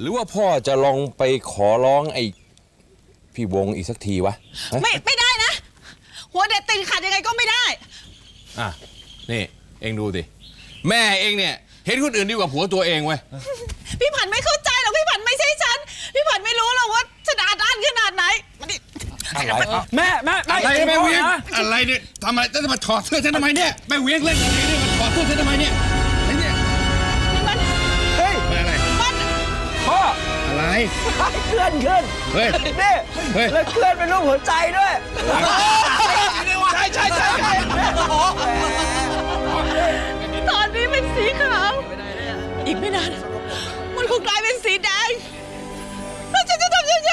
หรือว่าพ่อจะลองไปขอร้องไอ้พี่วงอีกสักทีวะฮะไม่ไม่ได้นะ หัวเด็ดติดขัดยังไงก็ไม่ได้ อะ นี่เองดูดิแม่เองเนี่ย เห็นคนอื่นดีกว่าผัวตัวเองเว้ยพี่ผันไม่เข้าใจหรอกพี่ผันไม่ใช่ฉัน พี่ผันไม่รู้หรอกว่าฉันอาด้านขนาดไหนมาดิแม่แม่แม่อะไรอย่าแม่พ่อเวียงนะอะไรเนี่ยทำอะไรจะมาถอดเสื้อฉันทำไมเนี่ยแม่เวียงเล่นอะไรเนี่ยมาถอดเสื้อฉันทำไมเนี่ย เคลื่อนเคลื่อนเฮ้ยนี่เฮ้ย แล้วเคลื่อนเป็นรูปหัวใจด้วยใช่ใช่ใช่ใช่ตอนนี้เป็นสีขาว อีกไม่นาน มันคงกลายเป็นสีแดงแล้วฉันจะทำยังไง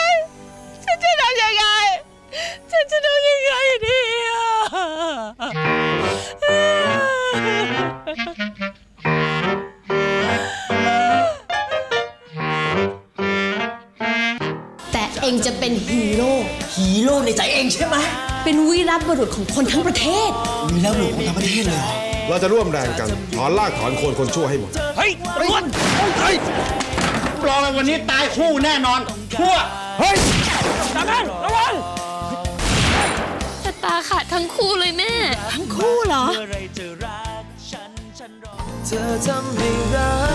ฉันจะทำยังไง ฉันจะทำยังไงดีอะ เองจะเป็นฮีโร่ฮีโร่ในใจเองใช่ไหมเป็นวีรบุรุษของคนทั้งประเทศมีแล้วหลูกของทั้งประเทศเลยเหรอเราจะร่วมแรงกันถอนรากถอนโคนคนชั่วให้หมด เฮ้ยตำรวจรอเลยวันนี้ตายคู่แน่นอนชั่วเฮ้ยตาแม่นระวังแต่ตาขาดทั้งคู่เลยแม่ ทั้งคู่เหรอเธอทำให้รั